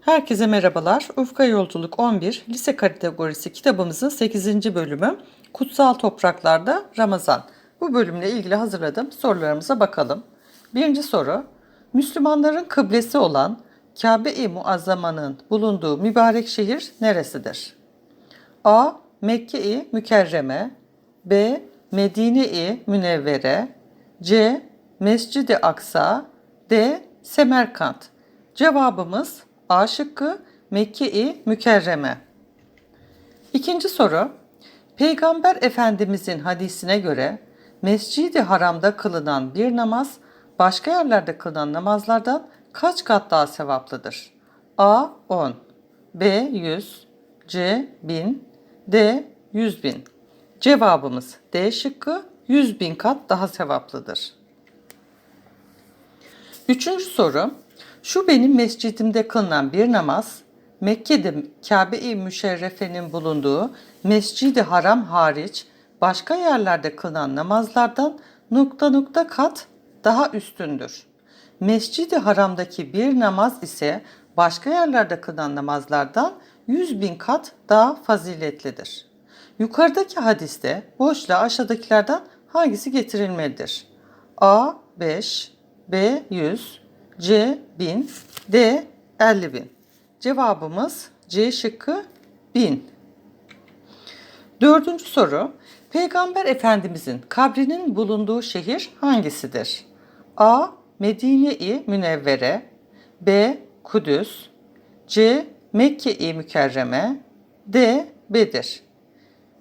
Herkese merhabalar. Ufka Yolculuk 11 Lise Kategorisi kitabımızın 8. bölümü Kutsal Topraklarda Ramazan. Bu bölümle ilgili hazırladığım sorularımıza bakalım. Birinci soru. Müslümanların kıblesi olan Kabe-i Muazzama'nın bulunduğu mübarek şehir neresidir? A. Mekke-i Mükerreme B. Medine-i Münevvere C. Mescid-i Aksa D. Semerkant Cevabımız A şıkkı Mekke-i Mükerreme. İkinci soru. Peygamber Efendimizin hadisine göre Mescid-i Haram'da kılınan bir namaz başka yerlerde kılınan namazlardan kaç kat daha sevaplıdır? A 10, B 100, C 1000, D 100 bin. Cevabımız D şıkkı 100 bin kat daha sevaplıdır. Üçüncü soru. Şu benim mescidimde kılınan bir namaz, Mekke'de Kabe-i Müşerrefe'nin bulunduğu Mescid-i Haram hariç başka yerlerde kılınan namazlardan nokta nokta kat daha üstündür. Mescid-i Haram'daki bir namaz ise başka yerlerde kılınan namazlardan 100 bin kat daha faziletlidir. Yukarıdaki hadiste boşla aşağıdakilerden hangisi getirilmelidir? A 5, B 100, C 1000, D 50 bin. Cevabımız C şıkkı 1000. Dördüncü soru. Peygamber Efendimizin kabrinin bulunduğu şehir hangisidir? A. Medine-i Münevvere B. Kudüs C. Mekke-i Mükerreme D. Bedir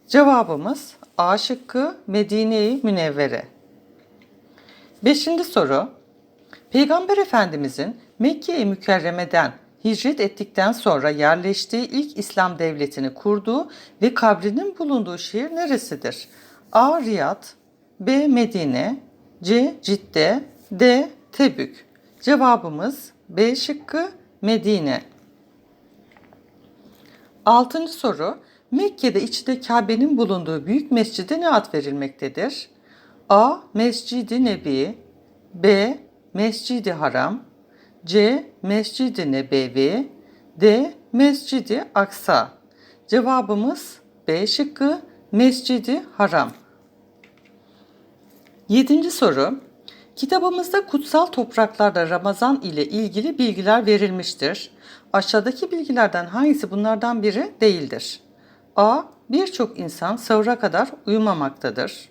Cevabımız A şıkkı Medine-i Münevvere. Beşinci soru. Peygamber Efendimizin Mekke-i Mükerreme'den hicret ettikten sonra yerleştiği ilk İslam devletini kurduğu ve kabrinin bulunduğu şehir neresidir? A. Riyad B. Medine C. Cidde D. Tebük Cevabımız B şıkkı Medine. Altıncı soru. Mekke'de içinde Kabe'nin bulunduğu büyük mescide ne ad verilmektedir? A. Mescid-i Nebi B. Mescid-i Haram C. Mescid-i Nebevi D. Mescid-i Aksa Cevabımız B şıkkı Mescid-i Haram. Yedinci soru. Kitabımızda kutsal topraklarda Ramazan ile ilgili bilgiler verilmiştir. Aşağıdaki bilgilerden hangisi bunlardan biri değildir? A. Birçok insan sahura kadar uyumamaktadır.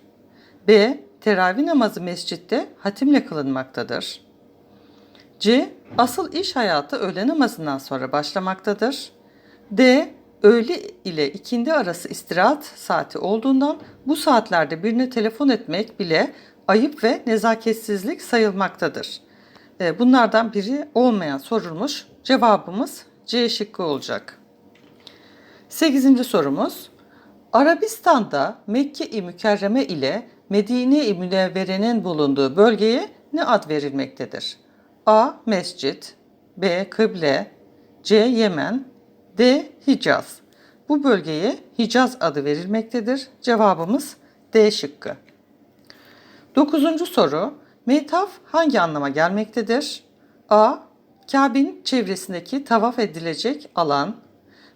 B. Teravih namazı mescitte hatimle kılınmaktadır. C. Asıl iş hayatı öğle namazından sonra başlamaktadır. D. Öğle ile ikindi arası istirahat saati olduğundan bu saatlerde birine telefon etmek bile ayıp ve nezaketsizlik sayılmaktadır. E, Bunlardan biri olmayan sorulmuş. Cevabımız C şıkkı olacak. 8. sorumuz. Arabistan'da Mekke-i Mükerreme ile Medine-i Münevvere'nin bulunduğu bölgeye ne ad verilmektedir? A. Mescit B. Kıble C. Yemen D. Hicaz Bu bölgeye Hicaz adı verilmektedir. Cevabımız D şıkkı. Dokuzuncu soru. Metaf hangi anlama gelmektedir? A. Kabe'nin çevresindeki tavaf edilecek alan.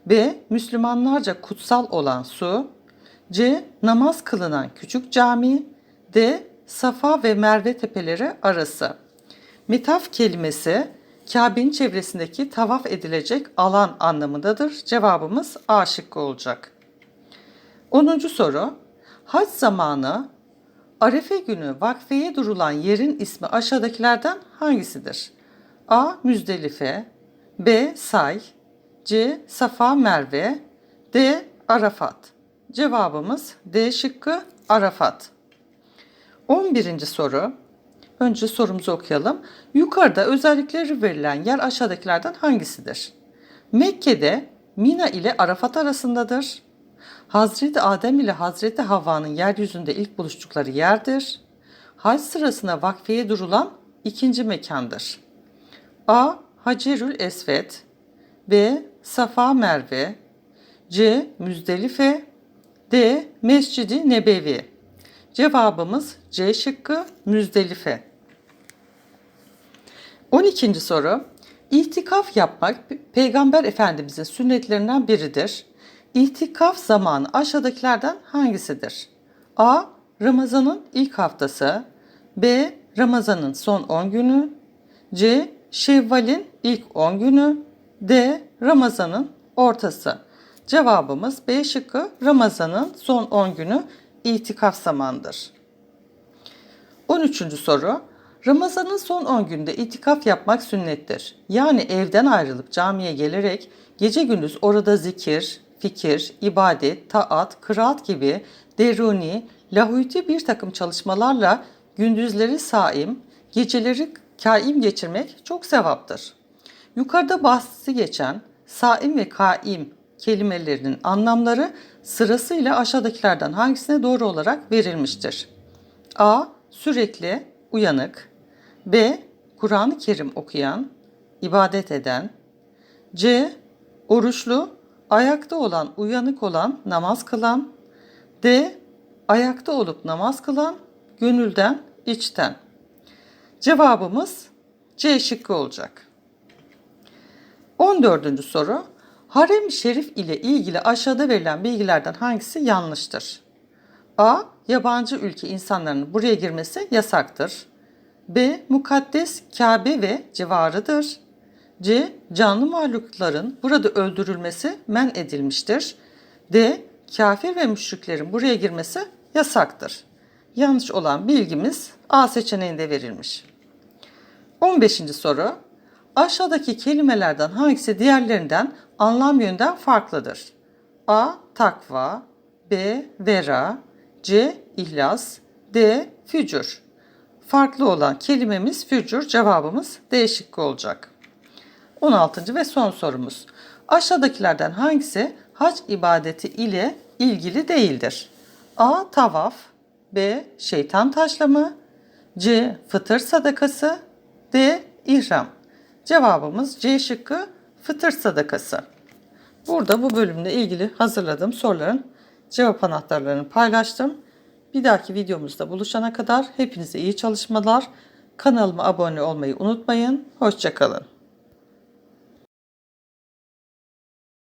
B. Müslümanlarca kutsal olan su. C. Namaz kılınan küçük cami. D. Safa ve Merve tepeleri arası. Metaf kelimesi Kabe'nin çevresindeki tavaf edilecek alan anlamındadır. Cevabımız A şıkkı olacak. 10. soru. Hac zamanı Arefe günü vakfeye durulan yerin ismi aşağıdakilerden hangisidir? A. Müzdelife B. Say C. Safa Merve D. Arafat Cevabımız D şıkkı Arafat. 11. soru. Önce sorumuzu okuyalım. Yukarıda özellikleri verilen yer aşağıdakilerden hangisidir? Mekke'de Mina ile Arafat arasındadır. Hazreti Adem ile Hazreti Havva'nın yeryüzünde ilk buluştukları yerdir. Hac sırasında vakfeye durulan ikinci mekandır. A. Hacerül Esved B. Safa Merve C. Müzdelife D. Mescidi Nebevi Cevabımız C şıkkı Müzdelife. 12. soru. İtikaf yapmak Peygamber Efendimizin sünnetlerinden biridir. İtikaf zamanı aşağıdakilerden hangisidir? A. Ramazanın ilk haftası B. Ramazanın son 10 günü C. Şevval'in ilk 10 günü D. Ramazanın ortası. Cevabımız B şıkkı Ramazanın son 10 günü itikaf zamanıdır. 13. soru. Ramazanın son 10 günde itikaf yapmak sünnettir. Yani evden ayrılıp camiye gelerek gece gündüz orada zikir, fikir, ibadet, taat, kıraat gibi deruni, lahuti bir takım çalışmalarla gündüzleri saim, geceleri kaim geçirmek çok sevaptır. Yukarıda bahsi geçen saim ve kaim kelimelerinin anlamları sırasıyla aşağıdakilerden hangisine doğru olarak verilmiştir? A. Sürekli uyanık. B. Kur'an-ı Kerim okuyan, ibadet eden. C. Oruçlu, ayakta olan, uyanık olan, namaz kılan. D. Ayakta olup namaz kılan, gönülden, içten. Cevabımız C şıkkı olacak. 14. soru. Harem-i Şerif ile ilgili aşağıda verilen bilgilerden hangisi yanlıştır? A. Yabancı ülke insanların buraya girmesi yasaktır. B. Mukaddes Kabe ve civarıdır. C. Canlı mahlukların burada öldürülmesi men edilmiştir. D. Kafir ve müşriklerin buraya girmesi yasaktır. Yanlış olan bilgimiz A seçeneğinde verilmiş. 15. soru. Aşağıdaki kelimelerden hangisi diğerlerinden anlam yönden farklıdır? A. Takva B. Vera C. İhlas D. Fücur Farklı olan kelimemiz fücur cevabımız D olacak. 16. ve son sorumuz. Aşağıdakilerden hangisi hac ibadeti ile ilgili değildir? A. Tavaf B. Şeytan taşlama C. Fıtır sadakası D. İhram Cevabımız C şıkkı fıtır sadakası. Burada bu bölümle ilgili hazırladığım soruların cevap anahtarlarını paylaştım. Bir dahaki videomuzda buluşana kadar hepinize iyi çalışmalar. Kanalıma abone olmayı unutmayın. Hoşçakalın.